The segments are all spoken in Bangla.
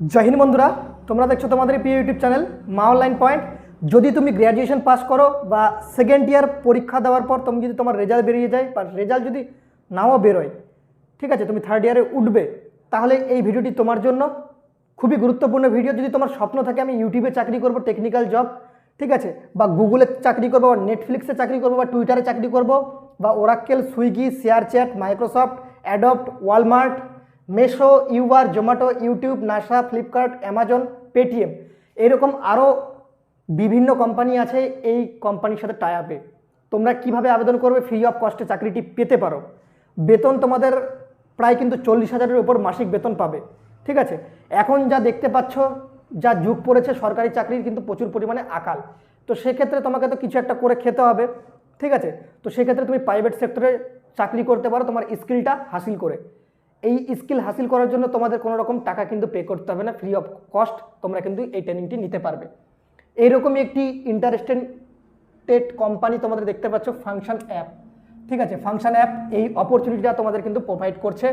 জয় হিন্দ বন্ধুরা, তোমরা দেখছ তোমাদের প্রিয় YouTube channel Maa online point. যদি তুমি গ্র্যাজুয়েশন পাস করো বা সেকেন্ড ইয়ার পরীক্ষা দেওয়ার পর তুমি যদি তোমার রেজাল্ট বেরিয়ে যায় বা রেজাল্ট যদি নাও বেরোয়, ঠিক আছে, তুমি থার্ড ইয়ারে উঠবে, তাহলে এই ভিডিওটি তোমার জন্য খুবই গুরুত্বপূর্ণ ভিডিও যদি তোমার স্বপ্ন থাকে আমি ইউটিউবে চাকরি করব টেকনিক্যাল জব ঠিক আছে, বা গুগলে চাকরি করব, বা নেটফ্লিক্সে চাকরি করব, বা টুইটারে চাকরি করব, বা Oracle Swiggy ShareChat Microsoft Adobe Walmart Meesho Uber Zomato YouTube NASA Flipkart Amazon Paytm এরকম আরও বিভিন্ন কোম্পানি আছে এই কোম্পানির সাথে টাই আপে তোমরা কীভাবে আবেদন করবে? ফ্রি অফ কস্টে চাকরিটি পেতে পারো। বেতন তোমাদের প্রায় কিন্তু চল্লিশ হাজারের উপর মাসিক বেতন পাবে। ঠিক আছে? এখন যা দেখতে পাচ্ছ, যা যুগ পড়েছে, সরকারি চাকরির কিন্তু প্রচুর পরিমাণে আকাল। তো সেক্ষেত্রে তোমাকে তো কিছু একটা করে খেতে হবে। ঠিক আছে? তো সেক্ষেত্রে তুমি প্রাইভেট সেক্টরে চাকরি করতে পারো, তোমার স্কিলটা হাসিল করে। এই স্কিল হাসিল করার জন্য তোমাদের কোনো রকম টাকা কিন্তু পে করতে হবে না ফ্রি অফ কস্ট তোমরা কিন্তু এই ট্রেনিংটি নিতে পারবে। এইরকমই একটি ইন্টারেস্টেড কোম্পানি তোমাদের দেখতে পাচ্ছ ফাংশন অ্যাপ ঠিক আছে ফাংশন অ্যাপ এই অপরচুনিটিটা তোমাদের কিন্তু প্রোভাইড করছে।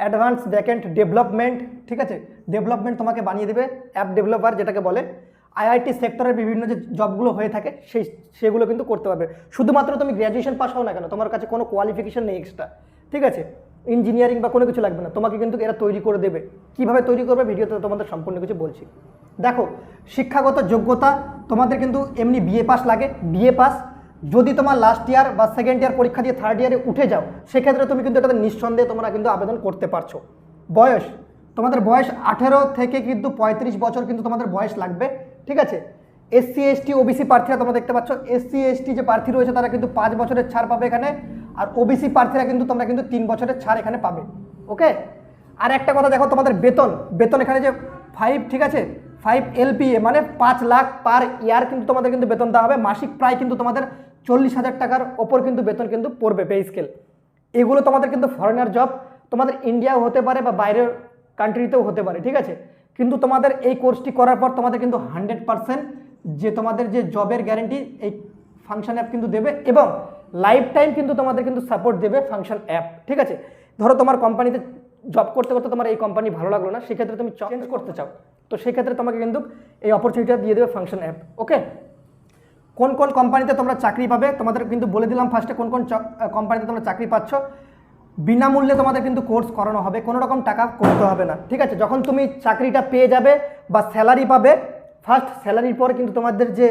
অ্যাডভান্স ব্যাকএন্ড ডেভেলপমেন্ট ঠিক আছে? ডেভেলপমেন্ট তোমাকে বানিয়ে দেবে অ্যাপ ডেভেলপার যেটাকে বলে আইআইটি সেক্টরের বিভিন্ন যে জবগুলো হয়ে থাকে, সেই, সেগুলো কিন্তু করতে পারবে। শুধুমাত্র তুমি গ্র্যাজুয়েশন পাস হও না কেন, তোমার কাছে কোনো কোয়ালিফিকেশন নেই এক্সট্রা ঠিক আছে? ইঞ্জিনিয়ারিং বা কোনো কিছু লাগবে না। তোমাকে কিন্তু এরা তৈরি করে দেবে। কীভাবে তৈরি করবে ভিডিওতে তোমাদের সম্পূর্ণ কিছু বলছি। দেখো, শিক্ষাগত যোগ্যতা তোমাদের কিন্তু এমনি বিএ পাস লাগে। বিএ পাস যদি তোমার লাস্ট ইয়ার বা সেকেন্ড ইয়ার পরীক্ষা দিয়ে থার্ড ইয়ারে উঠে যাও, সেক্ষেত্রে তুমি কিন্তু এটাতে নিঃসন্দেহে তোমরা কিন্তু আবেদন করতে পারছ। বয়স, তোমাদের বয়স আঠেরো থেকে কিন্তু পঁয়ত্রিশ বছর কিন্তু তোমাদের বয়স লাগবে। ঠিক আছে? এসসি এসটি ওবিসি প্রার্থীরা তোমরা দেখতে পাচ্ছ। এসসি এসটি যে প্রার্থী রয়েছে, তারা কিন্তু পাঁচ বছরের ছাড় পাবে এখানে। আর ওবিসি প্রার্থীরা কিন্তু তোমরা কিন্তু তিন বছরের ছাড় এখানে পাবে ওকে আর একটা কথা দেখো, তোমাদের বেতন বেতন এখানে যে ফাইভ ঠিক আছে? ফাইভ এলপিএ মানে পাঁচ লাখ পার ইয়ার কিন্তু তোমাদের কিন্তু বেতন দেওয়া হবে। মাসিক প্রায় কিন্তু তোমাদের চল্লিশ হাজার টাকার ওপর কিন্তু বেতন কিন্তু পড়বে পে স্কেল এগুলো তোমাদের কিন্তু ফরেনার জব তোমাদের ইন্ডিয়াও হতে পারে বা বাইরের কান্ট্রিতেও হতে পারে, ঠিক আছে? কিন্তু তোমাদের এই কোর্সটি করার পর তোমাদের কিন্তু হান্ড্রেড পারসেন্ট যে তোমাদের যে জবের গ্যারেন্টি এই ফাংশন অ্যাপ কিন্তু দেবে এবং লাইফ টাইম কিন্তু তোমাদের কিন্তু সাপোর্ট দেবে ফাংশন অ্যাপ ঠিক আছে? ধরো তোমার কোম্পানিতে জব করতে করতে তোমার এই কোম্পানি ভালো লাগল না, সেক্ষেত্রে তুমি চেঞ্জ করতে চাও। তো সেক্ষেত্রে তোমাকে কিন্তু এই অপরচুনিটিটা দিয়ে দেবে ফাংশন অ্যাপ ওকে কোন কোন কোম্পানিতে তোমরা চাকরি পাবে, তোমাদের কিন্তু বলে দিলাম ফার্স্টে কোন কোন কোম্পানিতে তোমরা চাকরি পাচ্ছ। বিনামূল্যে তোমাদের কিন্তু কোর্স করানো হবে, কোনো রকম টাকা করতে হবে না, ঠিক আছে? যখন তুমি চাকরিটা পেয়ে যাবে বা স্যালারি পাবে ফার্স্ট স্যালারির পর কিন্তু তোমাদের যে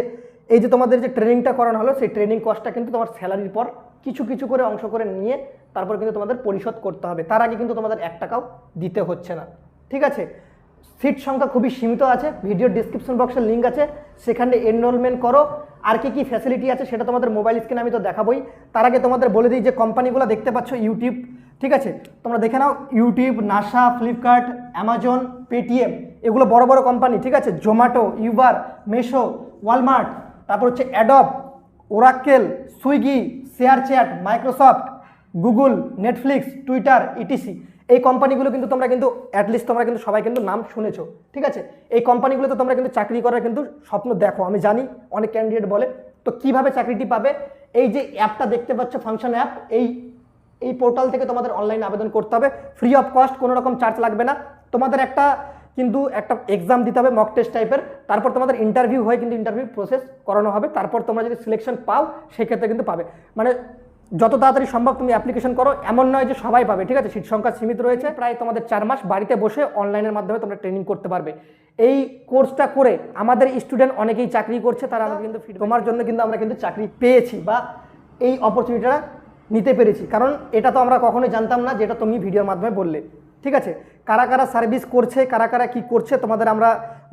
এই যে তোমাদের যে ট্রেনিংটা করানো হলো, সেই ট্রেনিং কস্টটা কিন্তু তোমার স্যালারির পর কিছু কিছু করে অংশ করে নিয়ে তারপর কিন্তু তোমাদের পরিশোধ করতে হবে। তার আগে কিন্তু তোমাদের এক টাকাও দিতে হচ্ছে না। ঠিক আছে? সিট সংখ্যা খুবই সীমিত আছে। ভিডিও ডিসক্রিপশন বক্সের লিঙ্ক আছে। সেখানে এনরোলমেন্ট করো। আর কি কি ফ্যাসিলিটি আছে সেটা তোমাদের মোবাইল স্ক্রিনে আমি তো দেখাবোই। তার আগে তোমাদের বলে দিই যে কোম্পানিগুলো দেখতে পাচ্ছ ইউটিউব ঠিক আছে? তোমরা দেখে নাও YouTube NASA Flipkart Amazon Paytm এগুলো বড় বড় কোম্পানি। ঠিক আছে? জোম্যাটো ইউবার মেশো ওয়ালমার্ট তারপর হচ্ছে Adobe Oracle Swiggy ShareChat Microsoft Google Netflix Twitter ETC এই কোম্পানিগুলো কিন্তু তোমরা কিন্তু অ্যাটলিস্ট তোমরা কিন্তু সবাই কিন্তু নাম শুনেছো, ঠিক আছে? এই কোম্পানিগুলোতে তোমরা কিন্তু চাকরি করার কিন্তু স্বপ্ন দেখো, আমি জানি, অনেক ক্যান্ডিডেট বলে। তো কীভাবে চাকরিটি পাবে? এই যে অ্যাপটা দেখতে পাচ্ছ ফাংশন অ্যাপ এই এই পোর্টাল থেকে তোমাদের অনলাইনে আবেদন করতে হবে। ফ্রি অফ কস্ট কোনো রকম চার্জ লাগবে না। তোমাদের একটা কিন্তু একটা এক্সাম দিতে হবে মক টেস্ট টাইপের তারপর তোমাদের ইন্টারভিউ হয়ে, কিন্তু ইন্টারভিউ প্রসেস করানো হবে। তারপর তোমরা যদি সিলেকশন পাও, সেক্ষেত্রে কিন্তু পাবে। মানে যত তাড়াতাড়ি সম্ভব তুমি অ্যাপ্লিকেশন করো, এমন নয় যে সবাই পাবে, ঠিক আছে? সিট সংখ্যা সীমিত রয়েছে। প্রায় তোমাদের চার মাস বাড়িতে বসে অনলাইনের মাধ্যমে তোমরা ট্রেনিং করতে পারবে। এই কোর্সটা করে আমাদের স্টুডেন্ট অনেকেই চাকরি করছে, তারা আমরা কিন্তু তোমার জন্য কিন্তু আমরা কিন্তু চাকরি পেয়েছি বা এই অপরচুনিটিটা নিতে পেরেছি। কারণ এটা তো আমরা কখনোই জানতাম না, যেটা তুমি ভিডিওর মাধ্যমে বললে। ঠিক আছে? কারা কারা সার্ভিস করছে কারা কারা কি করছে তোমাদের আমরা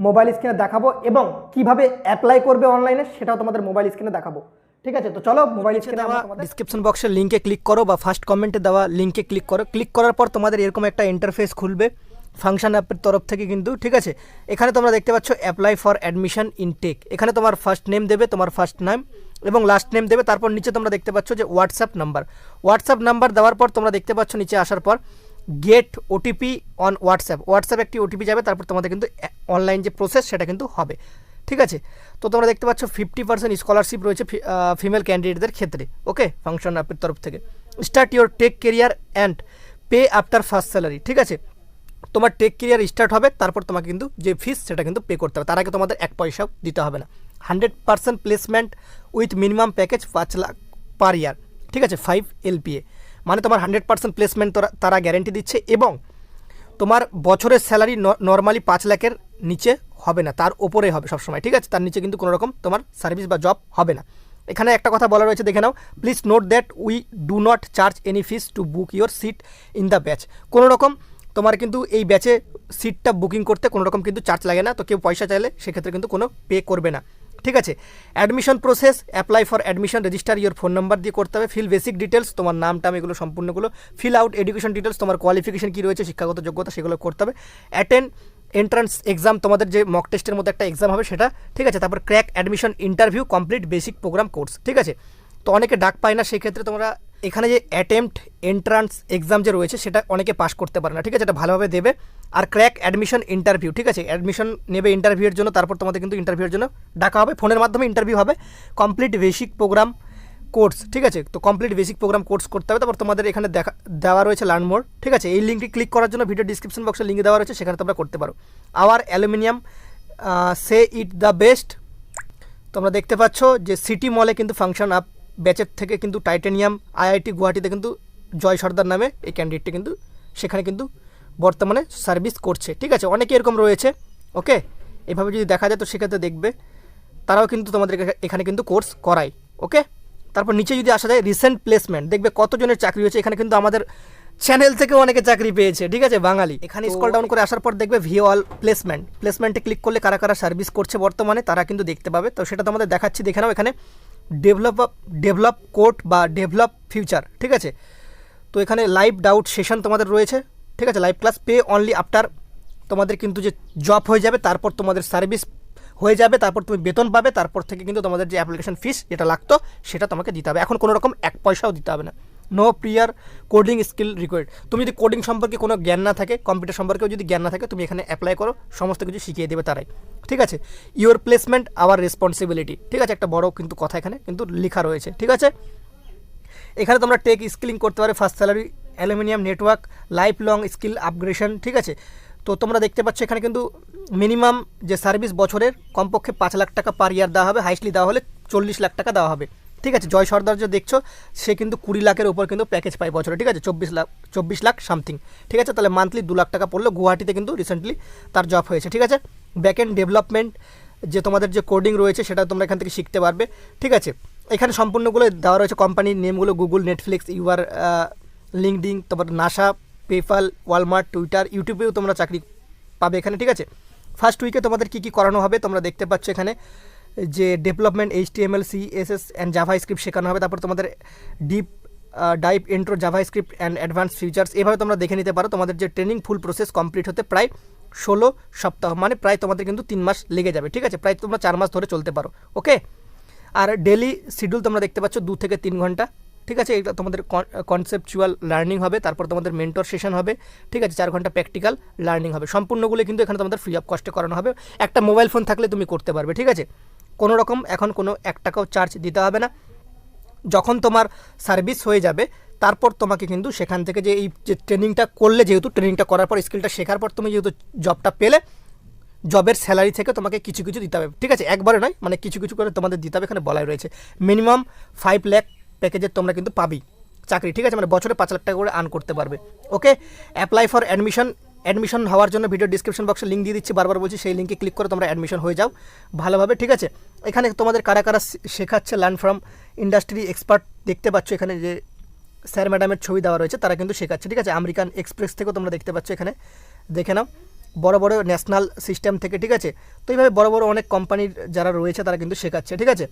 মোবাইল স্ক্রিনে দেখাবো এবং কীভাবে অ্যাপ্লাই করবে অনলাইনে সেটাও তোমাদের মোবাইল স্ক্রিনে দেখাবো। ঠিক আছে? তো চলো মোবাইল স্ক্রিনে দেওয়া ডিসক্রিপশন বক্সের লিঙ্কে ক্লিক করো বা ফার্স্ট কমেন্টে দেওয়া লিঙ্কে ক্লিক করো। ক্লিক করার পর তোমাদের এরকম একটা ইন্টারফেস খুলবে। ফাংশন অ্যাপের তরফ থেকে কিন্তু ঠিক আছে? এখানে তোমরা দেখতে পাচ্ছ অ্যাপ্লাই ফর অ্যাডমিশন ইনটেক এখানে তোমার ফার্স্ট নেম দেবে তোমার ফার্স্ট নাম এবং লাস্ট নেম দেবে। তারপর নিচে তোমরা দেখতে পাচ্ছ যে হোয়াটসঅ্যাপ নাম্বার হোয়াটসঅ্যাপ নাম্বার দেওয়ার পর তোমরা দেখতে পাচ্ছ নিচে আসার পর get OTP on WhatsApp WhatsApp একটি ওটিপি যাবে, তারপর তোমাদের কিন্তু অনলাইন যে প্রসেস সেটা কিন্তু হবে। ঠিক আছে? তো তোমরা দেখতে পাচ্ছ ফিফটি পার্সেন্ট স্কলারশিপ রয়েছে ফিমেল ক্যান্ডিডেটদের ক্ষেত্রে। ওকে ফাংশন অ্যাপের তরফ থেকে। Start your tech career and pay after first salary ঠিক আছে? তোমার টেক কেরিয়ার স্টার্ট হবে, তারপর তোমাকে কিন্তু যে ফিস সেটা কিন্তু পে করতে হবে। তার আগে তোমাদের এক পয়সাও দিতে হবে না। Hundred percent placement with minimum package পাঁচ লাখ পার ইয়ার ঠিক আছে? ফাইভ এলপিএ মানে তোমার হান্ড্রেড পার্সেন্ট প্লেসমেন্ট তারা গ্যারেন্টি দিচ্ছে এবং তোমার বছরের স্যালারি নর্মালি পাঁচ লাখের নিচে হবে না, তার ওপরে হবে সবসময়, ঠিক আছে? তার নিচে কিন্তু কোনো রকম তোমার সার্ভিস বা জব হবে না। এখানে একটা কথা বলা রয়েছে, দেখে নাও। Please note that we do not charge any fees to book your seat in the batch কোনো রকম তোমার কিন্তু এই ব্যাচে সিটটা বুকিং করতে কোনো রকম কিন্তু চার্জ লাগে না, তো কেউ পয়সা চাইলে সেক্ষেত্রে কিন্তু কোনো পে করবে না। ঠিক আছে? Admission process apply for admission register your phone number দিয়ে করতে হবে। ফিল বেসিক ডিটেলস তোমার নাম টাম এগুলো সম্পূর্ণগুলো। ফিল আউট এডুকেশন ডিটেলস তোমার কোয়ালিফিকেশন কী রয়েছে, শিক্ষাগত যোগ্যতা, সেগুলো করতে হবে। অ্যাটেন্ড এন্ট্রান্স এক্সাম তোমাদের যে মক টেস্টের মধ্যে একটা এক্সাম হবে সেটা, ঠিক আছে? তারপর crack admission interview complete basic program course ঠিক আছে? তো অনেকে ডাক পায় না সেই ক্ষেত্রে তোমরা এখানে যে অ্যাটেম্পট এন্ট্রান্স এক্সাম যে রয়েছে, সেটা অনেকে পাস করতে পারে না, ঠিক আছে? এটা ভালোভাবে দেবে। আর ক্র্যাক অ্যাডমিশন ইন্টারভিউ ঠিক আছে? অ্যাডমিশন নেবে ইন্টারভিউয়ের জন্য, তারপর তোমাদের কিন্তু ইন্টারভিউয়ের জন্য ডাকা হবে। ফোনের মাধ্যমে ইন্টারভিউ হবে। কমপ্লিট বেসিক প্রোগ্রাম কোর্স ঠিক আছে? তো কমপ্লিট বেসিক প্রোগ্রাম কোর্স করতে হবে। তারপর তোমাদের এখানে দেখা, দেওয়া রয়েছে লার্ন মোর ঠিক আছে? এই লিঙ্কটি ক্লিক করার জন্য ভিডিও ডিসক্রিপশন বক্সে লিঙ্ক দেওয়া রয়েছে, সেখানে তোমরা করতে পারো। Our alumni say it the best তোমরা দেখতে পাচ্ছ যে সিটি মলে কিন্তু ফাংশন আপ ব্যাচের থেকে কিন্তু টাইটানিয়াম আইআইটি গুয়াহাটিতে কিন্তু জয় সর্দার নামে এই ক্যান্ডিডেটটি কিন্তু সেখানে কিন্তু বর্তমানে সার্ভিস করছে। ঠিক আছে অনেকে এরকম রয়েছে ওকে এভাবে যদি দেখা যায় তো সেক্ষেত্রে দেখবে তারাও কিন্তু তোমাদের এখানে কিন্তু কোর্স করায় ওকে তারপর নিচে যদি আসা যায় রিসেন্ট প্লেসমেন্ট দেখবে কতজনের চাকরি হয়েছে এখানে কিন্তু আমাদের চ্যানেল থেকে অনেকে চাকরি পেয়েছে ঠিক আছে বাঙালি। এখানে স্কল ডাউন করে আসার পর দেখবে ভিও অল প্লেসমেন্ট প্লেসমেন্টে ক্লিক করলে কারা কারা সার্ভিস করছে বর্তমানে তারা কিন্তু দেখতে পাবে। তো সেটা তোমাদের দেখাচ্ছি দেখে নাও এখানে। ডেভেলপ ডেভেলপ কোর্ট বা ডেভেলপ ফিউচার, ঠিক আছে? তো এখানে লাইভ ডাউট সেশন তোমাদের রয়েছে, ঠিক আছে? Live class pay only after তোমাদের কিন্তু যে জব হয়ে যাবে, তারপর তোমাদের সার্ভিস হয়ে যাবে, তারপর তুমি বেতন পাবে, তারপর থেকে কিন্তু তোমাদের যে অ্যাপ্লিকেশন ফিস যেটা লাগতো, সেটা তোমাকে দিতে হবে। এখন কোনো রকম এক পয়সাও দিতে হবে না। নো প্রিয়ার কোডিং স্কিল রিকোয়ার্ড তুমি যদি কোডিং সম্পর্কে কোনো জ্ঞান না থাকে কম্পিউটার সম্পর্কেও যদি জ্ঞান না থাকে, তুমি এখানে অ্যাপ্লাই করো, সমস্ত কিছু শিখিয়ে দেবে তারাই। ঠিক আছে? ইউর প্লেসমেন্ট আওয়ার রেসপন্সিবিলিটি ঠিক আছে? একটা বড় কিন্তু কথা এখানে কিন্তু লেখা রয়েছে। ঠিক আছে? এখানে তোমরা টেক স্কিলিং করতে পারো first salary alumni network lifelong skill upgradation ঠিক আছে? তো তোমরা দেখতে পাচ্ছ এখানে কিন্তু মিনিমাম যে সার্ভিস বছরের কমপক্ষে পাঁচ লাখ টাকা পার ইয়ার দেওয়া হবে হাইস্টলি দেওয়া হলে চল্লিশ লাখ টাকা দেওয়া হবে। ঠিক আছে, জয় সর্দার যে দেখছ, সে কিন্তু কুড়ি লাখের উপর কিন্তু প্যাকেজ পায় বছরে, ঠিক আছে, চব্বিশ লাখ চব্বিশ লাখ সামথিং ঠিক আছে, তাহলে মান্থলি দু লাখ টাকা পড়ল, গুয়াহাটিতে কিন্তু রিসেন্টলি তার জব হয়েছে, ঠিক আছে ব্যাক এন্ড ডেভেলপমেন্ট যে তোমাদের যে কোডিং রয়েছে, সেটা তোমরা এখান থেকে শিখতে পারবে, ঠিক আছে, এখানে সম্পূর্ণগুলো দেওয়া রয়েছে কোম্পানির নেমগুলো গুগল নেটফ্লিক্স ইউআর লিঙ্কডিং তারপর নাসা পেপাল ওয়ালমার্ট টুইটার ইউটিউবেও তোমরা চাকরি পাবে এখানে, ঠিক আছে ফার্স্ট উইকে তোমাদের কী কী করানো হবে তোমরা দেখতে পাচ্ছ এখানে যে development H T M L C S S and JavaScript শেখানো হবে। তারপর তোমাদের deep dive intro JavaScript and advance features এভাবে তোমরা দেখে নিতে পারো। তোমাদের যে ট্রেনিং ফুল প্রসেস কমপ্লিট হতে প্রায় ষোলো সপ্তাহ মানে প্রায় তোমাদের কিন্তু তিন মাস লেগে যাবে, ঠিক আছে? প্রায় তোমরা চার মাস ধরে চলতে পারো ওকে আর ডেলি শিডিউল তোমরা দেখতে পাচ্ছ দু থেকে তিন ঘণ্টা, ঠিক আছে? এটা তোমাদের কনসেপচুয়াল লার্নিং হবে, তারপর তোমাদের মেন্টর সেশন হবে, ঠিক আছে? চার ঘণ্টা প্র্যাকটিক্যাল লার্নিং হবে। সম্পূর্ণগুলো কিন্তু এখানে তোমাদের ফ্রি অফ কস্টে করানো হবে। একটা মোবাইল ফোন থাকলে তুমি করতে পারবে, ঠিক আছে? কোনো রকম এখন কোনো এক টাকাও চার্জ দিতে হবে না। যখন তোমার সার্ভিস হয়ে যাবে, তারপর তোমাকে কিন্তু সেখান থেকে যে এই যে ট্রেনিংটা করলে, যেহেতু ট্রেনিংটা করার পর স্কিলটা শেখার পর তুমি যেহেতু জবটা পেলে জবের স্যালারি থেকে তোমাকে কিছু কিছু দিতে হবে। ঠিক আছে? একবারে নয় মানে কিছু কিছু করে তোমাদের দিতে হবে, এখানে বলাই রয়েছে। মিনিমাম ফাইভ ল্যাক প্যাকেজের তোমরা কিন্তু পাবি চাকরি, ঠিক আছে? মানে বছরে পাঁচ লাখ টাকা করে আর্ন করতে পারবে। Okay apply for admission admission হওয়ার জন্য ভিডিও ডিসক্রিপশন বক্সে লিঙ্ক দিয়ে দিচ্ছি, বারবার বলছি সেই লিঙ্কে ক্লিক করে তোমরা অ্যাডমিশন হয়ে যাও। ভালোভাবে, ঠিক আছে? এখানে তোমাদের কারা কারা শেখাচ্ছে লার্ন ফ্রম ইন্ডাস্ট্রি এক্সপার্ট দেখতে পাচ্ছ এখানে যে স্যার ম্যাডামের ছবি দেওয়া রয়েছে, তারা কিন্তু শেখাচ্ছে, ঠিক আছে? আমেরিকান এক্সপ্রেস থেকেও তোমরা দেখতে পাচ্ছ এখানে। দেখে নাও। বড় বড় ন্যাশনাল সিস্টেম থেকে, ঠিক আছে? তো এইভাবে বড় বড় অনেক কোম্পানির যারা রয়েছে, তারা কিন্তু শেখাচ্ছে, ঠিক আছে?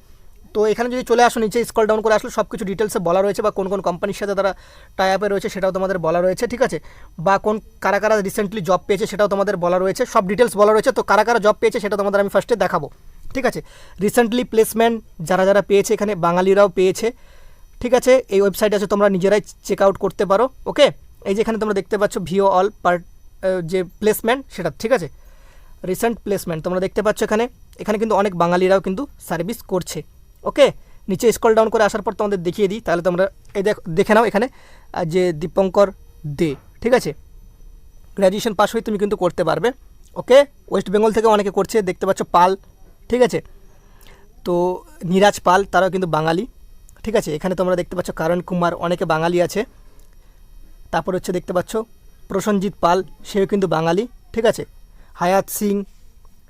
তো এখানে যদি চলে আসো, নিচে স্কল ডাউন করে আসলে সব কিছু ডিটেলসে বলা রয়েছে বা কোন কোন কোম্পানির সাথে তারা টাই আপে রয়েছে সেটাও তোমাদের বলা রয়েছে, ঠিক আছে? বা কোন, কারা কারা রিসেন্টলি জব পেয়েছে সেটাও তোমাদের বলা রয়েছে, সব ডিটেলস বলা রয়েছে। তো কারা কারা জব পেয়েছে সেটা তোমাদের আমি ফার্স্টে দেখাবো, ঠিক আছে? রিসেন্টলি প্লেসমেন্ট যারা যারা পেয়েছে এখানে, বাঙালিরাও পেয়েছে, ঠিক আছে? এই ওয়েবসাইট আছে, তোমরা নিজেরাই চেক আউট করতে পারো ওকে এই যে এখানে তোমরা দেখতে পাচ্ছ ভিও অল পার্ট যে প্লেসমেন্ট সেটা, ঠিক আছে? রিসেন্ট প্লেসমেন্ট তোমরা দেখতে পাচ্ছ এখানে এখানে কিন্তু অনেক বাঙালিরাও কিন্তু সার্ভিস করছে। ওকে, নিচে স্কল ডাউন করে আসার পর তোমাদের দেখিয়ে দিই, তাহলে তোমরা এই দেখে নাও এখানে যে দীপঙ্কর দে, ঠিক আছে? গ্র্যাজুয়েশন পাস হয়ে তুমি কিন্তু করতে পারবে, ওকে? ওয়েস্ট বেঙ্গল থেকে অনেকে করছে, দেখতে পাচ্ছ পাল, ঠিক আছে? তো নীরাজ পাল, তারাও কিন্তু বাঙালি, ঠিক আছে? এখানে তোমরা দেখতে পাচ্ছ কারণ কুমার, অনেকে বাঙালি আছে। তারপর হচ্ছে দেখতে পাচ্ছ প্রসঞ্জিৎ পাল, সেও কিন্তু বাঙালি, ঠিক আছে? হায়াত সিং,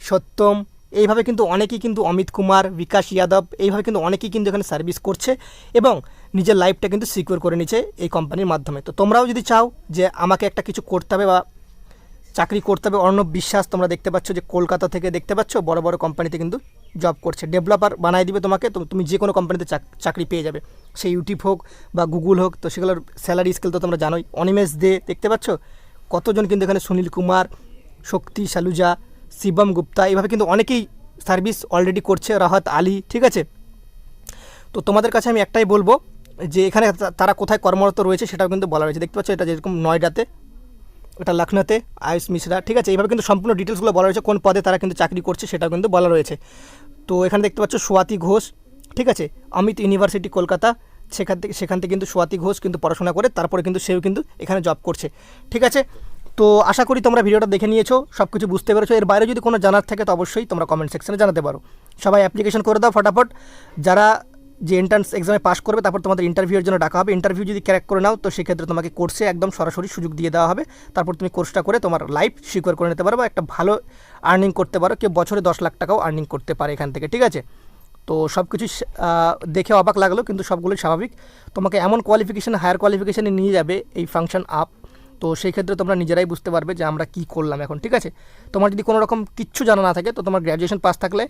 সত্যম এইভাবে কিন্তু অনেকেই কিন্তু অমিত কুমার, বিকাশ যাদব, এইভাবে কিন্তু অনেকেই কিন্তু এখানে সার্ভিস করছে এবং নিজের লাইফটা কিন্তু সিকিউর করে নিচ্ছে এই কোম্পানির মাধ্যমে। তো তোমরাও যদি চাও যে আমাকে একটা কিছু করতে হবে বা চাকরি করতে হবে, অর্ণব বিশ্বাস তোমরা দেখতে পাচ্ছ যে কলকাতা থেকে দেখতে পাচ্ছ, বড় বড় কোম্পানিতে কিন্তু জব করছে। ডেভেলপার বানাই দিবে তোমাকে, তো তুমি যে কোনো কোম্পানিতে চাক- চাকরি পেয়ে যাবে। সেই ইউটিউব হোক বা গুগল হোক, তো সেগুলোর স্যালারি স্কেল তো তোমরা জানোই। অনিমেষ দে, দেখতে পাচ্ছ? কতজন কিন্তু এখানে সুনীল কুমার, শক্তি সালুজা শিবম গুপ্তা এইভাবে কিন্তু অনেকেই সার্ভিস অলরেডি করছে, রাহাত আলী, ঠিক আছে? তো তোমাদের কাছে আমি একটাই বলব যে এখানে তারা কোথায় কর্মরত রয়েছে সেটাও কিন্তু বলা রয়েছে দেখতে পাচ্ছ এটা যেরকম নয়ডাতে, এটা লখনৌতে, আয়ুষ মিশ্রা, ঠিক আছে? এইভাবে কিন্তু সম্পূর্ণ ডিটেলসগুলো বলা রয়েছে কোন পদে তারা কিন্তু চাকরি করছে সেটাও কিন্তু বলা রয়েছে। তো এখানে দেখতে পাচ্ছ সোয়াতি ঘোষ, ঠিক আছে? অমিত ইউনিভার্সিটি, কলকাতা, সেখান থেকে সেখান থেকে কিন্তু সোয়াতি ঘোষ কিন্তু পড়াশোনা করে, তারপরে কিন্তু সেও কিন্তু এখানে জব করছে, ঠিক আছে? তো আশা করি তোমরা ভিডিওটা দেখে নিয়েছো সব কিছু বুঝতে পেরেছ। এর বাইরে যদি কোনো জানার থাকে, তো অবশ্যই তোমরা কমেন্ট সেকশনে জানাতে পারো। সবাই অ্যাপ্লিকেশন করে দাও ফটাফট। যারা যে এন্ট্রান্স এক্সামে পাস করবে, তারপর তোমাদের ইন্টারভিউর জন্য ডাকা হবে। ইন্টারভিউ যদি ক্র্যাক করে নাও, তো সেক্ষেত্রে তোমাকে কোর্সে একদম সরাসরি সুযোগ দিয়ে দেওয়া হবে। তারপর তুমি কোর্সটা করে তোমার লাইফ সিকিউর করে নিতে পারো বা একটা ভালো আর্নিং করতে পারো। কেউ বছরে দশ লাখ টাকাও আর্নিং করতে পারে এখান থেকে, ঠিক আছে? তো সব কিছু দেখে অবাক লাগল, কিন্তু সবগুলোই স্বাভাবিক। তোমাকে এমন কোয়ালিফিকেশান হায়ার কোয়ালিফিকেশানে নিয়ে যাবে এই ফাংশন আপ তো সেই ক্ষেত্রে তোমরা নিজেরাই বুঝতে পারবে যে আমরা কী করলাম এখন, ঠিক আছে? তোমার যদি কোনো রকম কিচ্ছু জানা না থাকে, তো তোমার গ্র্যাজুয়েশন পাস থাকলে,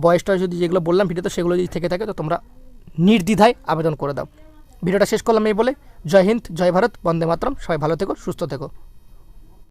বয়সটা যদি যেগুলো বললাম, ভিডিওতে সেগুলো যদি থেকে থাকে, তো তোমরা নির্দ্বিধায় আবেদন করে দাও। ভিডিওটা শেষ করলাম এই বলে। জয় হিন্দ, জয় ভারত, বন্দে মাতরম। সবাই ভালো থেকো, সুস্থ থেকো।